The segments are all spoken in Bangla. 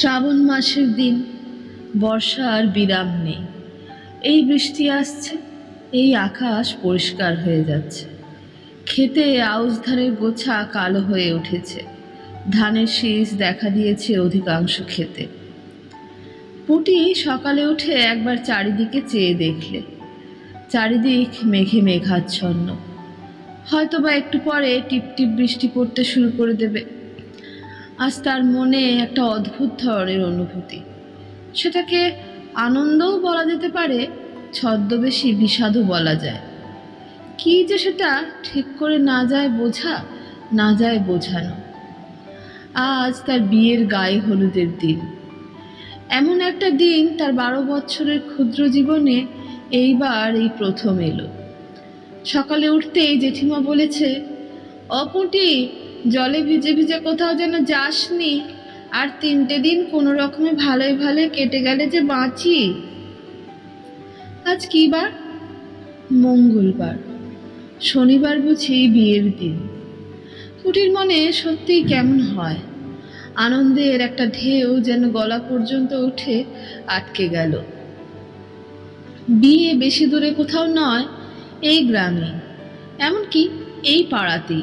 শ্রাবণ মাসের দিন বর্ষা আর বিরাম নেই। এই বৃষ্টি আসছে, এই আকাশ পরিষ্কার হয়ে যাচ্ছে। খেতে আউশ ধানের গোছা কালো হয়ে উঠেছে। ধানের শীষ দেখা দিয়েছে অধিকাংশ খেতে পুটি সকালে উঠে একবার চারিদিকে চেয়ে দেখলে। চারিদিক মেঘে মেঘাচ্ছন্ন। হয়তোবা একটু পরে টিপটিপ বৃষ্টি পড়তে শুরু করে দেবে। আজ তার মনে একটা অদ্ভুত ধরনের অনুভূতি। সেটাকে আনন্দও বলা যেতে পারে, ছদ্মবেশী বিষাদও বলা যায়। কি যে সেটা ঠিক করে না যায় বোঝা, না যায় বোঝানো। আজ তার বিয়ের গায়ে হলুদের দিন। এমন একটা দিন তার বারো বছরের ক্ষুদ্র জীবনে এইবার এই প্রথম এলো। সকালে উঠতেই জেঠিমা বলেছে, অপুটি জলে ভিজে ভিজে কোথাও যেন যাসনি। আর তিনটে দিন কোনো রকমে ভালোই ভালোই কেটে গেলে যে বাঁচি। আজ কি বার? মঙ্গলবার। শনিবার বুঝি বিয়ের দিন। কুটির মনে সত্যিই কেমন হয়? আনন্দের একটা ঢেউ যেন গলা পর্যন্ত উঠে আটকে গেল। বিয়ে বেশি দূরে কোথাও নয়, এই গ্রামে। এমনকি এই পাড়াতেই।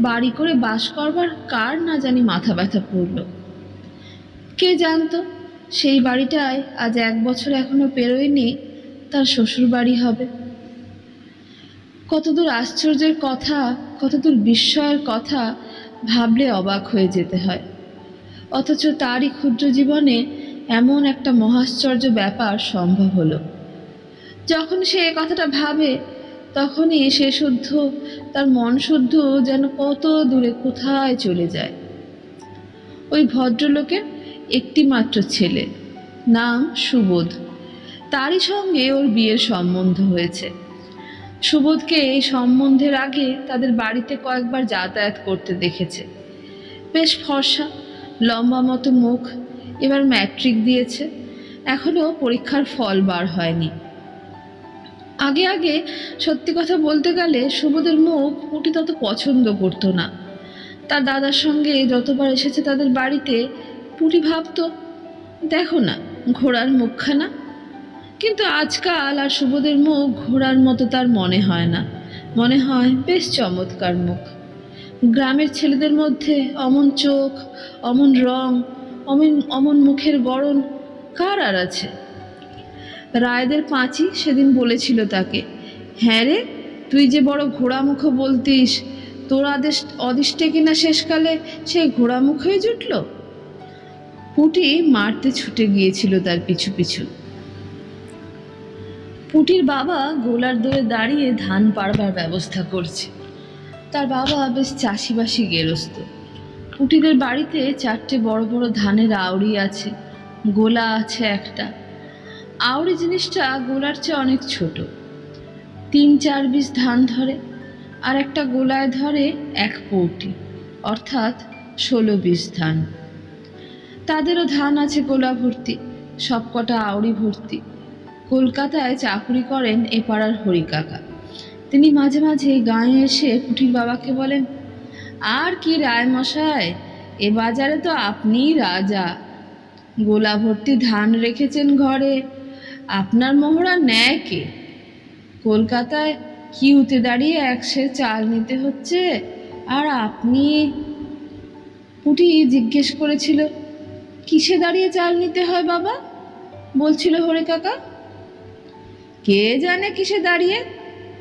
বাড়ি করে বাস করবার কার না জানি মাথা ব্যথা পড়ল কে জানতো? সেই বাড়িটায় আজ এক বছর এখনও পেরোয়নি, তার শ্বশুর বাড়ি হবে। কতদূর আশ্চর্যের কথা, কতদূর বিস্ময়ের কথা ভাবলে অবাক হয়ে যেতে হয়। অথচ তারই ক্ষুদ্র জীবনে এমন একটা মহাশ্চর্য ব্যাপার সম্ভব হলো। যখন সে কথাটা ভাবে তখনই সে শুদ্ধ, তার মন শুদ্ধ যেন কত দূরে কোথায় চলে যায়। ওই ভদ্রলোকের একটি মাত্র ছেলে, নাম সুবোধ। তারই সঙ্গে ওর বিয়ের সম্বন্ধ হয়েছে। সুবোধকে এই সম্বন্ধের আগে তাদের বাড়িতে কয়েকবার যাতায়াত করতে দেখেছে। বেশ ফর্সা, লম্বা মতো মুখ, এবার ম্যাট্রিক দিয়েছে। এখনও পরীক্ষার ফল বার হয়নি। আগে আগে সত্যি কথা বলতে গেলে সুবোধের মুখ পুটি তত পছন্দ করতো না। তার দাদার সঙ্গে যতবার এসেছে তাদের বাড়িতে, পুটি ভাবতো, দেখো না, ঘোড়ার মুখখানা? কিন্তু আজকাল আর সুবোধের মুখ ঘোড়ার মতো তার মনে হয় না। মনে হয় বেশ চমৎকার মুখ। গ্রামের ছেলেদের মধ্যে অমন চোখ, অমন রং, অমন অমন মুখের গড়ন কার আর আছে? রায়দের পাঁচি সেদিন বলেছিল তাকে হ্যাঁ রে, তুই যে বড় ঘোড়ামুখ বলতিস, তোর আদেশ, অদিষ্টে কিনা শেষকালে সে ঘোড়ামুখ হয়ে জুটল? পুটি মারতে ছুটে গিয়েছিল তার পিছু পিছু। পুটির বাবা গোলার দোয়ে দাঁড়িয়ে ধান পাড়বার ব্যবস্থা করছে। তার বাবা বেশ চাষিবাসি গেরস্ত। পুটিদের বাড়িতে চারটে বড় বড় ধানের আউড়ি আছে, গোলা আছে একটা। আউড়ি জিনিসটা গোলার চেয়ে অনেক ছোট। তিন চার বিশ ধান ধরে আর একটা গোলায় ধরে এক পৌটি, অর্থাৎ ষোলো বিশ ধান। তাদেরও ধান আছে গোলা ভর্তি, সবকটা আউড়ি ভর্তি। কলকাতায় চাকরি করেন এ পাড়ার হরিকাকা। তিনি মাঝে মাঝে গাঁয়ে এসে পুটির বাবাকে বলেন, আর কি রায় মশাই এ বাজারে তো আপনিই রাজা। গোলা ভর্তি ধান রেখেছেন ঘরে আপনার মোহরা নেয় কে? কলকাতায় কিউতে দাঁড়িয়ে একশে চাল নিতে হচ্ছে? আর আপনি পুটি জিজ্ঞেস করেছিল, কিসে দাঁড়িয়ে চাল নিতে হয় বাবা? বলছিল হরে কাকা, কে জানে কিসে দাঁড়িয়ে?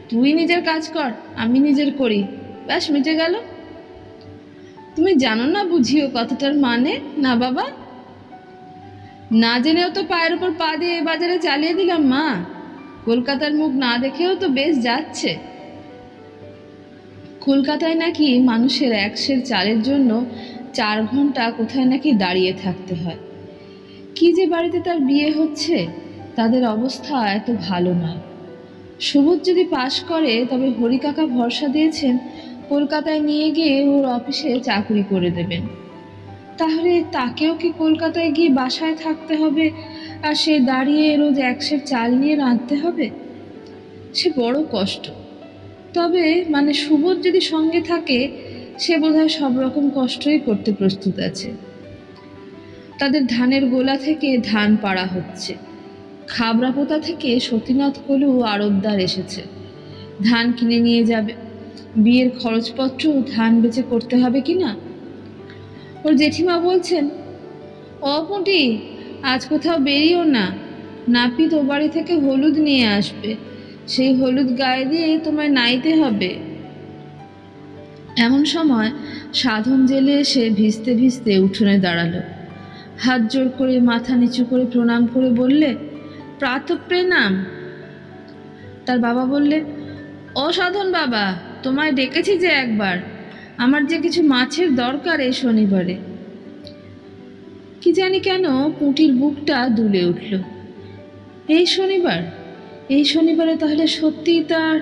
তুই নিজের কাজ কর, আমি নিজের করি। ব্যাস মিটে গেল। তুমি জানো না বুঝিও কথাটার মানে? না বাবা? না জেনেও তো পায়ের উপর পা দিয়ে বাজারে চালিয়ে দিলাম, মা। কলকাতার মুখ না দেখেও তো বেশ যাচ্ছে। কলকাতায় নাকি মানুষের একশের চালের জন্য চার ঘণ্টা কোথায় নাকি দাঁড়িয়ে থাকতে হয়। কি যে বাড়িতে তার বিয়ে হচ্ছে, তাদের অবস্থা এত ভালো নয় সুবোধ যদি পাশ করে, তবে হরিকাকা ভরসা দিয়েছেন, কলকাতায় নিয়ে গিয়ে ওর অফিসে চাকরি করে দেবেন। তাহলে তাকেও কি কলকাতায় গিয়ে বাসায় থাকতে হবে? আর সে দাঁড়িয়ে রোজ একশের চাল নিয়ে রাঁধতে হবে? সে বড় কষ্ট। তবে মানে সুবোধ যদি সঙ্গে থাকে, সে বোধহয় সব রকম কষ্টই করতে প্রস্তুত আছে। তাদের ধানের গোলা থেকে ধান পাড়া হচ্ছে। খাবড়াপোতা থেকে সতীনাথ কলু আড়তদার এসেছে। ধান কিনে নিয়ে যাবে। বিয়ের খরচপত্র ধান বেচে করতে হবে কি না ওর জেঠিমা বলছেন অপুটি আজ কোথাও বেরিও না। নাপিত ও বাড়ি থেকে হলুদ নিয়ে আসবে। সেই হলুদ গায়ে দিয়ে তোমায় নাইতে হবে। এমন সময় সাধন জেলে এসে ভিজতে ভিজতে উঠোনে দাঁড়াল। হাত জোর করে, মাথা নিচু করে প্রণাম করে বললে প্রাতঃপ্রেনাম তার বাবা বললে অসাধন বাবা, তোমায় ডেকেছি যে একবার। আমার যে কিছু মাছের দরকার এই শনিবারে। কি জানি কেন পুঁটির বুকটা দুলে উঠল। এই শনিবার? এই শনিবারে তাহলে সত্যিই তার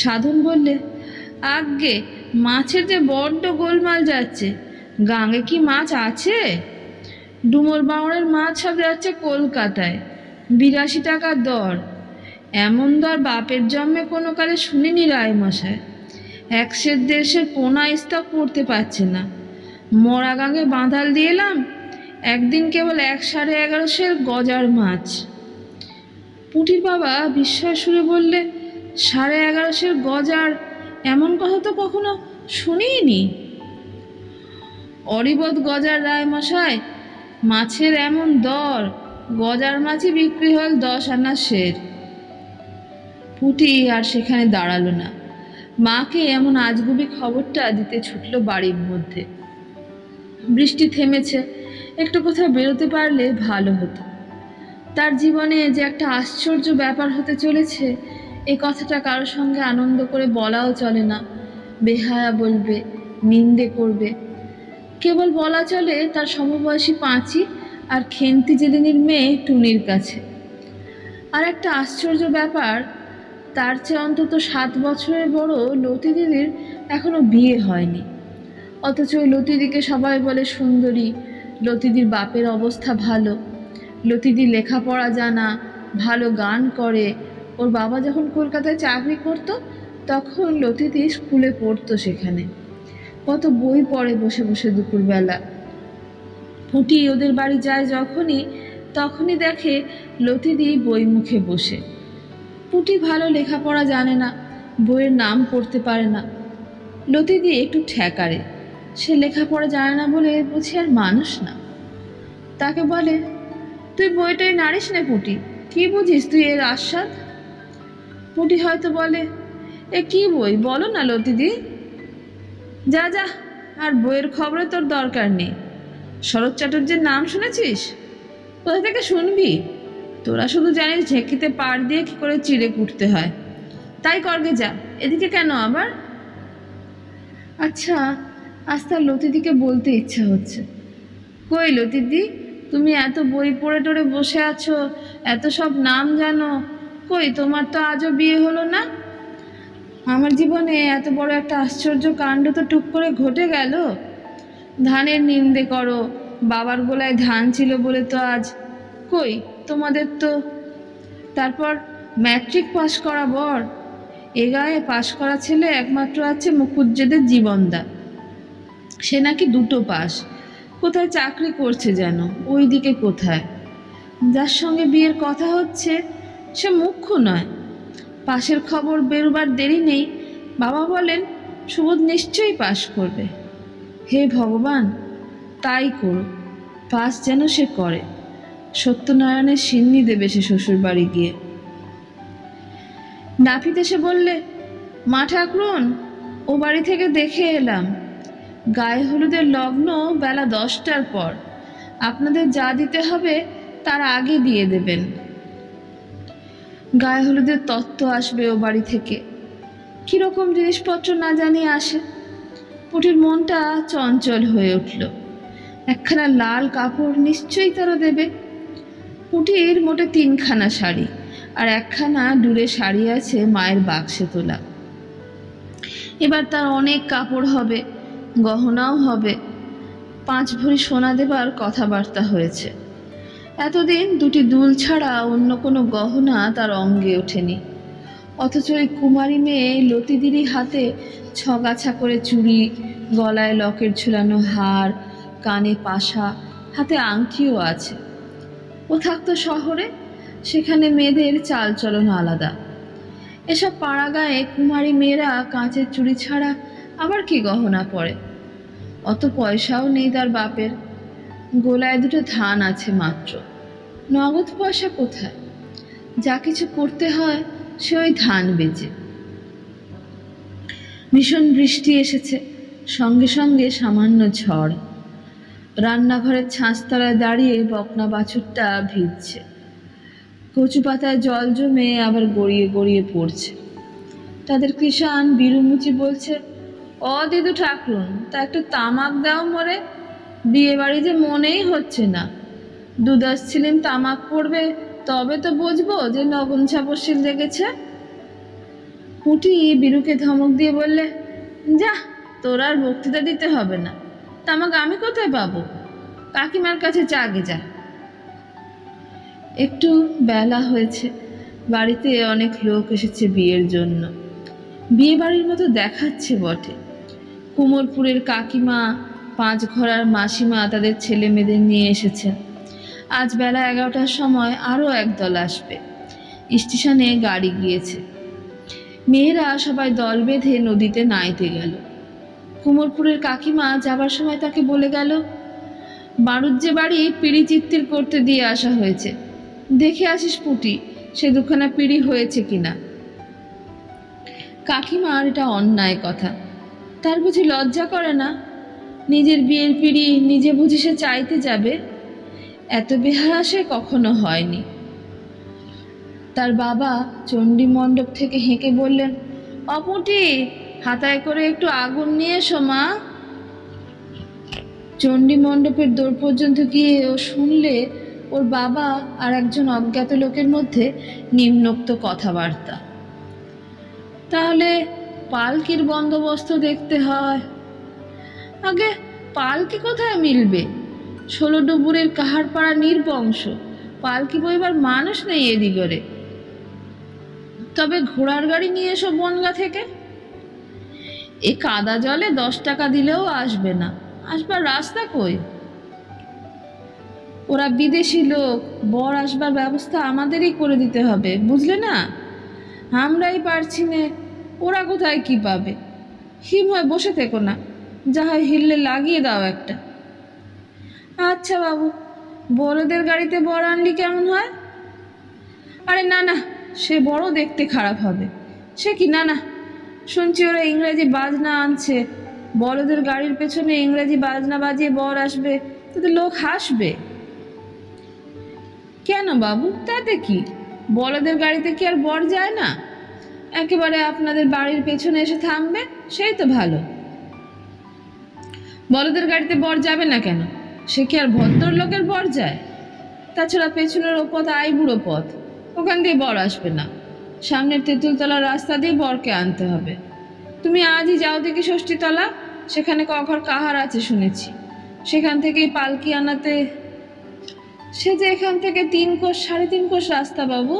সাধন বললে আগে মাছের যে বড্ড গোলমাল যাচ্ছে, গাঙে কি মাছ আছে? ডুমুর বাউড়ের মাছ সব যাচ্ছে কলকাতায়, বিরাশি টাকা দর। এমন দর বাপের জন্মে কোনো কালে শুনিনি রায় মশায় একশের দেড়শের পোনা স্তক করতে পারছে না। মরা গাঙে বাঁধাল দিয়ে এলাম, একদিন কেবল এক সাড়ে এগারোশের গজার মাছ। পুটির বাবা বিস্ময় সুরে বললে, সাড়ে এগারোশের গজার এমন কথা তো কখনো শুনিনি অরিবদ গজার রায় মশাই, মাছের এমন দর, গজার মাছই বিক্রি হল দশ আনা শের পুটি আর সেখানে দাঁড়াল না। মাকে এমন আজগুবি খবরটা দিতে ছুটল বাড়ির মধ্যে। বৃষ্টি থেমেছে, একটু কোথাও বেরোতে পারলে ভালো হতো। তার জীবনে যে একটা আশ্চর্য ব্যাপার হতে চলেছে, এ কথাটা কারোর সঙ্গে আনন্দ করে বলাও চলে না। বেহায়া বলবে, নিন্দে করবে। কেবল বলা চলে তার সমবয়সী পাঁচি আর খেন্তি জেলিনির মেয়ে টুনির কাছে। আর একটা আশ্চর্য ব্যাপার তার চেয়ে অন্তত সাত বছরের বড় লতি দিদির এখনও বিয়ে হয়নি। অথচ ওই লতিদিকে সবাই বলে সুন্দরী লতিদির বাপের অবস্থা ভালো লতিদি লেখাপড়া জানা, ভালো গান করে। ওর বাবা যখন কলকাতায় চাকরি করতো, তখন লতিদি স্কুলে পড়তো সেখানে। কত বই পড়ে বসে বসে দুপুরবেলা। পুঁটি ওদের বাড়ি যায় যখনই, তখনই দেখে লতিদি বই মুখে বসে। পুঁটি ভালো লেখাপড়া জানে না, বইয়ের নাম পড়তে পারে না। লতিদি একটু ঠেকারে। সে লেখাপড়া জানে না বলে বুঝি আর মানুষ না। তাকে বলে, তুই বইটাই নাড়িস না পুটি, কি বুঝিস তুই এর আস্বাদ? পুঁটি হয়তো বলে, এ কি বই? বলো না লতিদি যা যা, আর বইয়ের খবরে তোর দরকার নেই। শরৎ চাটুর্যের নাম শুনেছিস? কোথা থেকে শুনবি? তোরা শুধু জানিস ঝেঁকিতে পাড় দিয়ে কি করে চিড়ে কুটতে হয়। তাই করগে যা এদিকে কেন আবার? আচ্ছা আজ তার লতিদিকে বলতে ইচ্ছা হচ্ছে। কই লতিদি তুমি এত বই পড়ে টড়ে বসে আছো এত সব নাম জানো কই তোমার তো আজও বিয়ে হলো না? আমার জীবনে এত বড় একটা আশ্চর্য কাণ্ড তো টুক করে ঘটে গেল। ধানের নিন্দে করো বাবার গোলায় ধান ছিল বলে তো আজ। কই তোমাদের তো। তারপর ম্যাট্রিক পাশ করা বর। এ গায়ে পাশ করা ছেলে একমাত্র আছে মুখুজ্জেদের জীবনদা। সে নাকি দুটো পাস কোথায় চাকরি করছে যেন? ওই দিকে কোথায়? যার সঙ্গে বিয়ের কথা হচ্ছে, সে মুখ্য নয়। পাশের খবর বেরোবার দেরি নেই। বাবা বলেন, সুবোধ নিশ্চয়ই পাশ করবে। হে ভগবান, তাই করো পাস যেন সে করে। সত্যনারায়ণের সিন্নি দেবে সে শ্বশুর বাড়ি গিয়ে। নাপিত এসে বললে, মা ঠাকুরন, ও বাড়ি থেকে দেখে এলাম। গায়ে হলুদের লগ্ন বেলা দশটার পর। আপনাদের যা দিতে হবে তার আগে দিয়ে দেবেন। গায়ে হলুদের তত্ত্ব আসবে ও বাড়ি থেকে। কীরকম জিনিসপত্র না জানিয়ে আসে। পুটির মনটা চঞ্চল হয়ে উঠল। একখানা লাল কাপড় নিশ্চয়ই তারা দেবে। পুটির মোটে তিনখানা শাড়ি, আর একখানা দূরে শাড়ি আছে মায়ের বাক্সে তোলা। এবার তার অনেক কাপড় হবে, গহনাও হবে। পাঁচ ভরি সোনা দেবার কথাবার্তা হয়েছে। এতদিন দুটি দুল ছাড়া অন্য কোনো গহনা তার অঙ্গে ওঠেনি। অথচ ওই কুমারী মেয়ে লতিদিরি হাতে ছগাছা করে চুড়ি, গলায় লকের ঝুলানো হার, কানে পাশা, হাতে আংটিও আছে। ও থাকতো শহরে, সেখানে মেয়েদের চালচলন আলাদা। এসব পাড়া গায়ে কুমারী মেয়েরা কাঁচের চুড়ি ছাড়া আবার কি গহনা পরে? অত পয়সাও নেই তার বাপের। গোলায় দুটো ধান আছে মাত্র। নগদ পয়সা কোথায়? যা কিছু করতে হয়, সে ওই ধান বেচে। ভীষণ বৃষ্টি এসেছে, সঙ্গে সঙ্গে সামান্য ঝড়। রান্নাঘরের ছাঁচতলায় দাঁড়িয়ে বকনা বাছুরটা ভিজছে। কচু পাতায় জল জমে আবার গড়িয়ে গড়িয়ে পড়ছে। তাদের কৃষাণ বিরুমুচি বলছে, অ, দিদু ঠাকুরুন, তা একটু তামাক দাও মরে। বিয়ে বাড়ি যে মনেই হচ্ছে না। দুদাস ছিলেন তামাক পড়বে, তবে তো বুঝব যে নগন ছাপশিল লেগেছে। পুটি বিরুকে ধমক দিয়ে বললে, যা, তোর আর বক্তৃতা দিতে হবে না। তামাক আমি কোথায় পাবো? কাকিমার কাছে চাগে যা। একটু বেলা হয়েছে। বাড়িতে অনেক লোক এসেছে বিয়ের জন্য। বিয়ে বাড়ির মতো দেখাচ্ছে বটে। কুমোরপুরের কাকিমা, পাঁচ ঘোড়ার মাসিমা তাদের ছেলে মেয়েদের নিয়ে এসেছেন। আজ বেলা এগারোটার সময় আরও একদল আসবে। স্টেশনে গাড়ি গিয়েছে। মেয়েরা সবাই দল বেঁধে নদীতে নাইতে গেল। কুমোরপুরের কাকিমা যাবার সময় তাকে বলে গেল বাড়ুজ্জে বাড়ি পিড়ি চিত্তির করতে দিয়ে আসা হয়েছে। দেখে আসিস পুটি, সে দুখানা পিড়ি হয়েছে কিনা? কাকিমার এটা অন্যায় কথা। তার বুঝি লজ্জা করে না? নিজের বিয়ের পিড়ি নিজে বুঝি সে চাইতে যাবে? এত বেহারা সে কখনো হয়নি। তার বাবা চণ্ডী মণ্ডপ থেকে হেঁকে বললেন অপুটি হাতায় করে একটু আগুন নিয়ে এসো, মা। চণ্ডী মণ্ডপের দৌড় পর্যন্ত গিয়ে ও শুনলে ওর বাবা আর একজন অজ্ঞাত লোকের মধ্যে নিম্নোক্ত কথাবার্তা। তাহলে পালকির বন্দোবস্ত দেখতে হয়। আগে পালকি কোথায় মিলবে? ষোলো ডুবুরের কাহারপাড়া নির্বংশ। পালকি বইবার মানুষ নেই এদিগরে। তবে ঘোড়ার গাড়ি নিয়ে এসো বনগা থেকে। এ কাদা জলে দশ টাকা দিলেও আসবে না। আসবার রাস্তা কই? ওরা বিদেশি লোক, বর আসবার ব্যবস্থা আমাদেরই করে দিতে হবে, বুঝলে না? আমরাই পারছি না, ওরা কোথায় কি পাবে? হিম হয়ে বসে থেকো না, যা হয় হিললে লাগিয়ে দাও একটা। আচ্ছা বাবু, বড়দের গাড়িতে বর আনলি কেমন হয়? আরে না না, সে বড় দেখতে খারাপ হবে। সে কি, না না শুনছি ওরা ইংরেজি বাজনা আনছে। বড়দের গাড়ির পেছনে ইংরেজি বাজনা বাজিয়ে বর আসবে, তাতে লোক হাসবে। কেন বাবু? তাতে কি? বড়দের গাড়িতে কি আর বর যায় না? একেবারে আপনাদের বাড়ির পেছনে এসে থামবে, সেই তো ভালো। বড়দের গাড়িতে বর যাবে না কেন? সে কি আর ভদ্রলোকের বর যায়? তাছাড়া পেছনের ও পথ আইবুড়ো পথ, ওখান দিয়ে বর আসবে না। সামনের তেঁতুলতলা রাস্তা দিয়ে বরকে আনতে হবে। তুমি আজই যাও দেখি ষষ্ঠীতলা, সেখানে কখর কাহার আছে শুনেছি। সেখান থেকেই পালকি আনাতে, সে যে এখান থেকে তিন কোষ, সাড়ে তিন কোষ রাস্তা বাবু।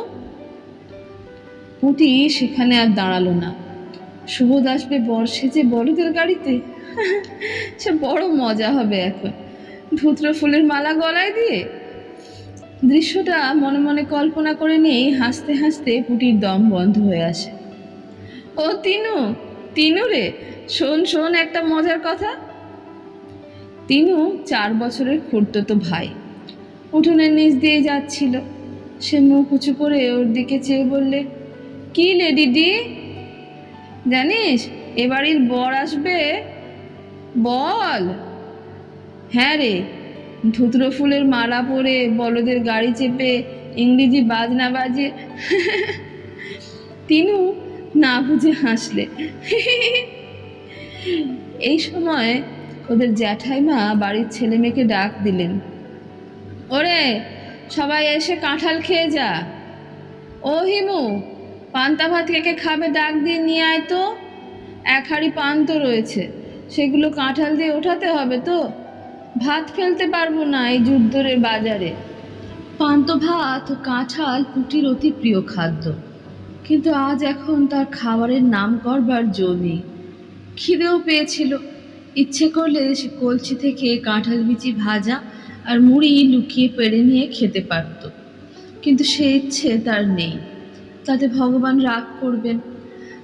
পুটি সেখানে আর দাঁড়াল না। সুবোধ আসবে বর সেজে বড়দের গাড়িতে, সে বড় মজা হবে এখন। ধুত্র ফুলের মালা গলায় দিয়ে দৃশ্যটা মনে মনে কল্পনা করে নিয়েই হাসতে হাসতে পুটির দম বন্ধ হয়ে আসে। ও, তিনু তিনু রে, শোন শোন একটা মজার কথা। তিনু চার বছরের খুঁড়তো ভাই। উঠোনের নিচ দিয়ে যাচ্ছিল। সে মুখ উঁচু করে ওর দিকে চেয়ে বললে, কি লে দিদি? জানিস, এ বাড়ির বর আসবে? বল। হ্যাঁ রে। ধুতরো ফুলের মালা পরে বলদের গাড়ি চেপে ইংরেজি বাজনা বাজে। তিনু না বুঝে হাসলে। এই সময় ওদের জ্যাঠাইমা বাড়ির ছেলে মেয়েকে ডাক দিলেন। ওরে, সবাই এসে কাঁঠাল খেয়ে যা। ও হিমু, পান্তা ভাত কে খাবে ডাক দিয়ে নিয়ে আয় তো। এক হাঁড়ি পান তো রয়েছে। সেগুলো কাঁঠাল দিয়ে ওঠাতে হবে তো। ভাত ফেলতে পারব না এই যুদ্ধরের বাজারে। পান্ত ভাত কাঁঠাল পুটির অতি প্রিয় খাদ্য। কিন্তু আজ এখন তার খাবারের নাম করবার জো নেই। খিদেও পেয়েছিল। ইচ্ছে করলে সে কলসি থেকে কাঁঠাল বিচি ভাজা আর মুড়ি লুকিয়ে পেড়ে নিয়ে খেতে পারত। কিন্তু সে ইচ্ছে তার নেই। তাতে ভগবান রাগ করবেন।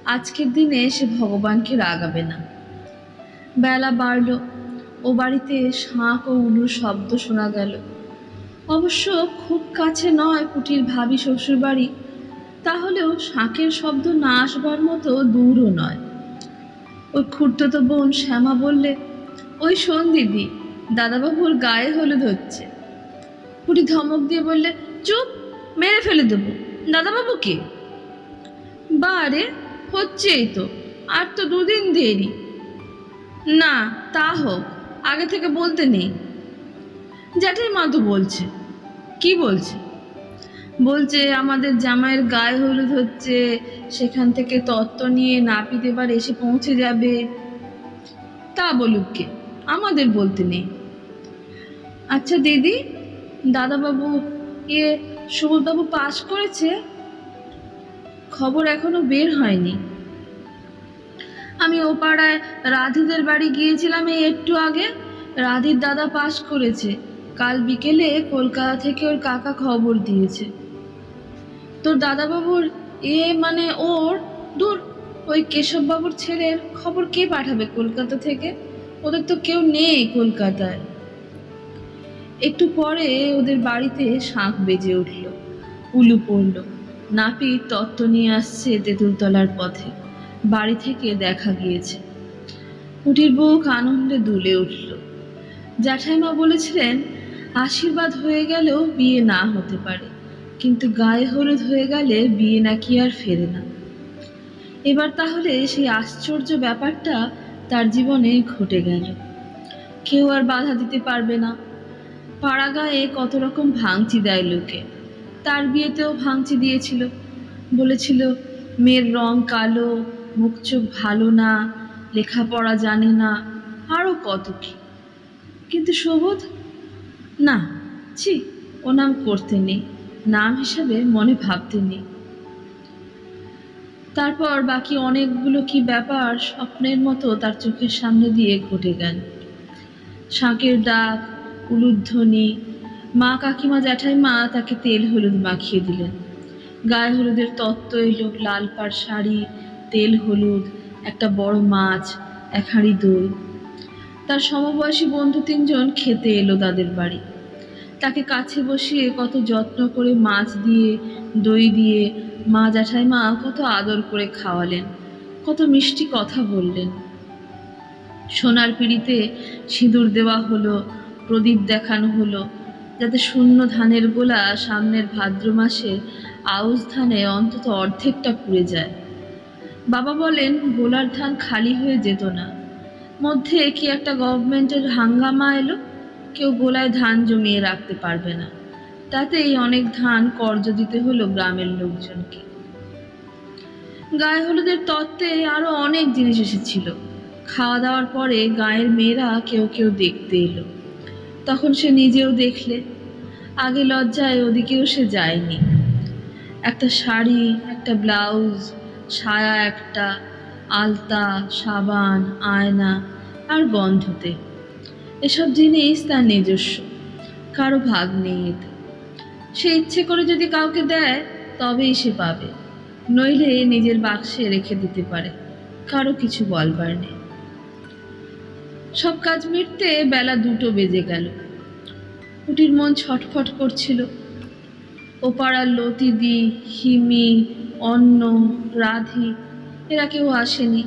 আজকের দিনে সে ভগবানকে রাগাবে না। বেলা বাড়ল। ও বাড়িতে শাঁখ ও উলুর শব্দ শোনা গেল। অবশ্য খুব কাছে নয় পুটির ভাবি শ্বশুর বাড়ি তাহলেও শাঁখের শব্দ না আসবার মতো দূরও নয়। ওই খুঁড়তো বোন শ্যামা বললে, ওই শোন দিদি, দাদাবাবুর গায়ে হলুদ হচ্ছে। পুটি ধমক দিয়ে বললে, চুপ, মেরে ফেলে দেবো। দাদাবাবুকে বারে হচ্ছেই তো, আর তো দুদিন দেরি। না, তা হোক আগে থেকে বলতে নেই। জ্যাঠাই মা তো বলছে। কি বলছে? বলছে, আমাদের জামাইয়ের গায়ে হলুদ হচ্ছে, সেখান থেকে তত্ত্ব নিয়ে নাপিত এবার এসে পৌঁছে যাবে। তা বলুক কে? আমাদের বলতে নেই। আচ্ছা দিদি, দাদাবাবু ইয়ে সুবোধবাবু পাশ করেছে? খবর এখনও বের হয়নি। আমি ও পাড়ায় রাধিদের বাড়ি গিয়েছিলাম এই একটু আগে। রাধির দাদা পাশ করেছে। কাল বিকেলে কলকাতা থেকে ওর কাকা খবর দিয়েছে। তোর দাদাবাবুর এ মানে ওর? দূর, ওই কেশববাবুর ছেলের খবর কে পাঠাবে কলকাতা থেকে? ওদের তো কেউ নেই কলকাতায়। একটু পরে ওদের বাড়িতে শাঁখ বেজে উঠল। উলু পড়ল। নাপি তত্ত্ব নিয়ে আসছে তেঁতুলতলার পথে। বাড়ি থেকে দেখা গিয়েছে। কুটির বুক আনন্দে দুলে উঠল। জ্যাঠাইমা বলেছিলেন, আশীর্বাদ হয়ে গেলেও বিয়ে না হতে পারে, কিন্তু গায়ে হলুদ হয়ে গেলে বিয়ে নাকি আর ফেরে না। এবার তাহলে সেই আশ্চর্য ব্যাপারটা তার জীবনে ঘটে গেল। কেউ আর বাধা দিতে পারবে না। পাড়া গায়ে কত রকম ভাঙচি দেয় লোকে। তার বিয়েতেও ভাঙচি দিয়েছিল। বলেছিল, মেয়ের রং কালো মুখ চোখ ভালো না, লেখাপড়া জানে না আরও কত কি। কিন্তু সবোধ? না, ছি, ও নাম করতে নেই, নাম হিসাবে মনে ভাবতে নেই। তারপর বাকি অনেকগুলো কি ব্যাপার স্বপ্নের মতো তার চোখের সামনে দিয়ে ঘটে গেল। শাঁকের ডাক, উলুধ্বনি, মা কাকিমা জ্যাঠাইমা তাকে তেল হলুদ মাখিয়ে দিলেন। গায়ে হলুদের তত্ত্ব এলো, লাল পাড় শাড়ি তেল, হলুদ, একটা বড় মাছ, এক হাঁড়ি দই। তার সমবয়সী বন্ধু তিনজন খেতে এলো তাদের বাড়ি। তাকে কাছে বসিয়ে কত যত্ন করে মাছ দিয়ে, দই দিয়ে, মা জ্যাঠাইমা কত আদর করে খাওয়ালেন, কত মিষ্টি কথা বললেন। সোনার পিড়িতে সিঁদুর দেওয়া হলো, প্রদীপ দেখানো হলো, যাতে শূন্য ধানের গোলা সামনের ভাদ্র মাসে আউশ ধানে অন্তত অর্ধেকটা পুড়ে যায়। বাবা বলেন, গোলার ধান খালি হয়ে যেত না। মধ্যে কি একটা গভর্নমেন্টের হাঙ্গামা এলো? কেউ গোলায় ধান জমিয়ে রাখতে পারবে না। তাতেই অনেক ধান কর্জ দিতে হলো গ্রামের লোকজনকে। গায়ে হলুদের তত্ত্বে আরও অনেক জিনিস এসেছিল। খাওয়া দাওয়ার পরে গায়ের মেয়েরা কেউ কেউ দেখতে এলো। তখন সে নিজেও দেখলে। আগে লজ্জায় ওদিকেও সে যায়নি। একটা শাড়ি, একটা ব্লাউজ সায়া একটা, আলতা, সাবান, আয়না আর গন্ধতে। এসব জিনিস তার নিজস্ব, কারও ভাগ নেই এতে। সে ইচ্ছে করে যদি কাউকে দেয়, তবেই সে পাবে। নইলে নিজের বাক্সে রেখে দিতে পারে, কারও কিছু বলবার নেই। সব কাজ মিটতে বেলা দুটো বেজে গেল। কুটির মন ছটফট করছিল। ও পাড়ার লতিদি, হিমি অন্ন, রাধি, এরা কেউ আসেনি।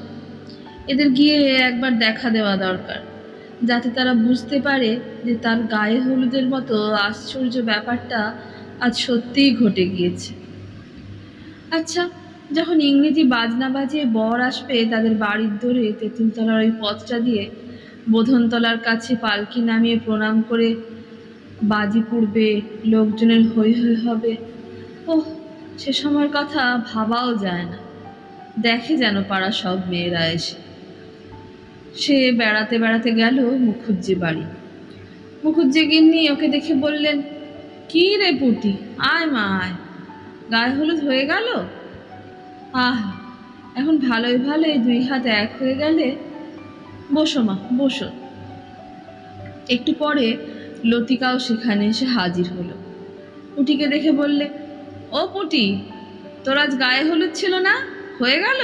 এদের গিয়ে একবার দেখা দেওয়া দরকার, যাতে তারা বুঝতে পারে যে তার গায়ে হলুদের মতো আশ্চর্য ব্যাপারটা আজ সত্যিই ঘটে গিয়েছে। আচ্ছা যখন ইংরেজি বাজনা বাজিয়ে বর আসবে তাদের বাড়ির দৌড়ে তেঁতুলতলার ওই পথটা দিয়ে, বোধনতলার কাছে পালকি নামিয়ে প্রণাম করে, বাজি পুড়বে, লোকজনের হৈ হৈ হবে, ওহ সে সময়ের কথা ভাবাও যায় না। দেখে যেন পাড়া সব মেয়েরা এসে। সে বেড়াতে বেড়াতে গেল মুখুজ্জি বাড়ি। মুখুজ্জি গিন্নি ওকে দেখে বললেন, কি রে পুটি? আয় মা, আয়। গায়ে হলুদ হয়ে গেল? আহ, এখন ভালোই ভালোই। দুই হাত এক হয়ে গেলে বসো মা, বসো। একটু পরে লতিকাও সেখানে এসে হাজির হলো। পুটিকে দেখে বললে ও পুটি, তোর আজ গায়ে হলুদ ছিল না? হয়ে গেল?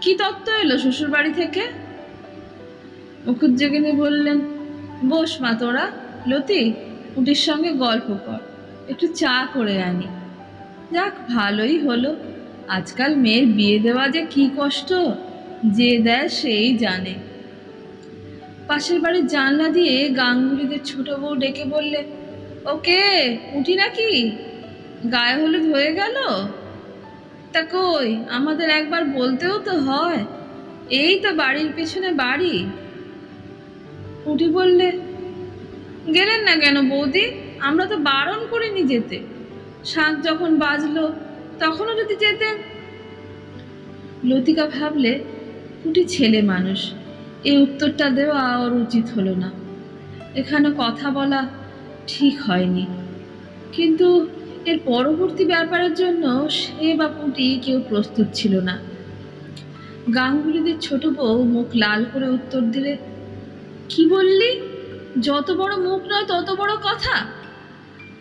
কি তত্ত্ব এলো শ্বশুর বাড়ি থেকে মুখুজ্জেগিনী বললেন, বস মা তোরা, লতি, পুটির সঙ্গে গল্প কর, একটু চা করে আনি। যাক, ভালোই হলো। আজকাল মেয়ের বিয়ে দেওয়া যে কি কষ্ট, যে দেয় সেই জানে। পাশের বাড়ির জানলা দিয়ে গাঙ্গুলিদের ছোট বউ ডেকে বললে ওকে উঠি নাকি? গায়ে হলুদ হয়ে গেল? তা কই, আমাদের একবার বলতেও তো হয়। এই তো বাড়ির পেছনে বাড়ি। উঠি বললে, গেলেন না কেন বৌদি? আমরা তো বারণ করিনি যেতে। শাঁখ যখন বাজলো, তখনও যদি যেতেন। লতিকা ভাবলে কুটি ছেলে মানুষ, এই উত্তরটা দেওয়া ওর উচিত হলো না। এখানে কথা বলা ঠিক হয়নি। কিন্তু এর পরবর্তী ব্যাপারের জন্য সে বা পুটি কেউ প্রস্তুত ছিল না। গাঙ্গুলিদের ছোট বউ মুখ লাল করে উত্তর দিলে, কি বললি? যত বড় মুখ নয় তত বড় কথা।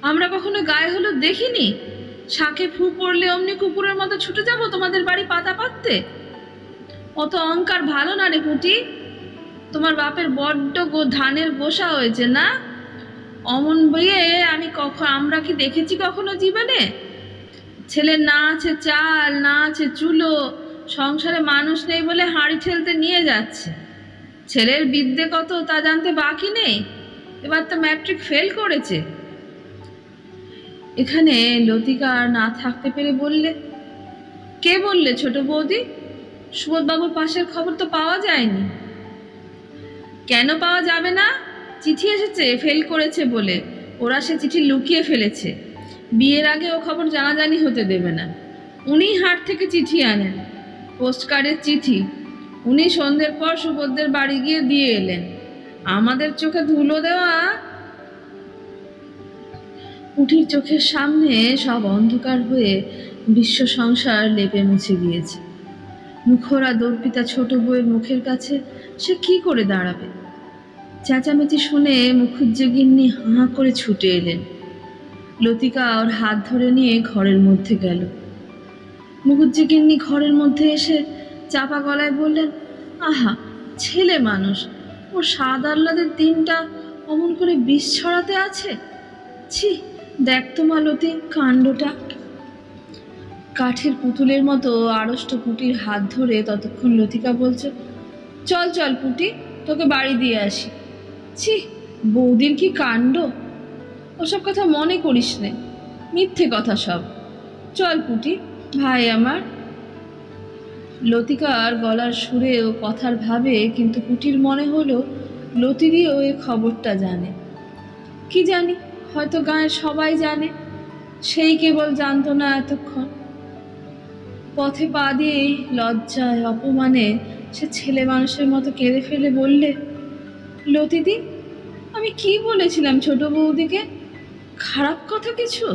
আমরা কখনো গায়ে হলুদ দেখিনি? শাকে ফু পড়লে অমনি কুকুরের মতো ছুটে যাব তোমাদের বাড়ি পাতা পাততে। অত অহংকার ভালো না রে পুটি তোমার বাপের বড্ড গো, ধানের গোসা হয়েছে না? অমন বইয়ে আমি কখন আমরা কি দেখেছি কখনো জীবনে? ছেলের না আছে চাল, না আছে চুলো, সংসারে মানুষ নেই বলে হাঁড়ি ঠেলতে নিয়ে যাচ্ছে। ছেলের বিদ্যে কত তা জানতে বাকি নেই। এবার তো ম্যাট্রিক ফেল করেছে। এখানে লতিকা আর না থাকতে পেরে বললে, কে বললে ছোট বৌদি? সুবোধবাবুর পাশের খবর তো পাওয়া যায়নি। কেন পাওয়া যাবে না? চিঠি এসেছে ফেল করেছে বলে। ওরা সে চিঠি লুকিয়ে ফেলেছে। বিয়ের আগে ও খবর জানাজানি হতে দেবে না। উনি হাট থেকে চিঠি আনেন। পোস্টকার্ডের চিঠি। উনি সন্ধ্যের পর সুবোধদের বাড়ি গিয়ে দিয়ে এলেন। আমাদের চোখে ধুলো দেওয়া। উঠির চোখের সামনে সব অন্ধকার হয়ে বিশ্ব সংসার লেপে মুছে গিয়েছে। মুখরা দর্পিতা ছোট বউয়ের মুখের কাছে সে কি করে দাঁড়াবে? চেঁচামেচি শুনে মুখুজ্জে গিন্নি হাঁ করে ছুটে এলেন। লতিকা ওর হাত ধরে নিয়ে ঘরের মধ্যে গেল। মুখুজ্জে গিন্নি ঘরের মধ্যে এসে চাপা গলায় বললেন, আহা, ছেলে মানুষ ও সাদ আহ্লাদের দিনটা অমন করে বিষ ছড়াতে আছে? ছি, দেখ তো মালতী কাণ্ডটা। কাঠের পুতুলের মতো আড়ষ্ট পুটির হাত ধরে ততক্ষণ লতিকা বলছে, চল চল পুটি, তোকে বাড়ি দিয়ে আসি। ছি, বৌদির কি কাণ্ড? ওসব কথা মনে করিস নে, মিথ্যে কথা সব। চল পুটি, ভাই আমার। লতিকার গলার সুরে ও কথার ভাবে কিন্তু পুটির মনে হলো লতিদিও এ খবরটা জানে। কি জানি, হয়তো গাঁয়ের সবাই জানে, সেই কেবল জানতো না এতক্ষণ। পথে পা দিয়েই লজ্জায়, অপমানে সে ছেলে মানুষের মতো কেঁদে ফেলে বললে লতিদি আমি কি বলেছিলাম ছোট বৌদিকে? খারাপ কথা কিছু?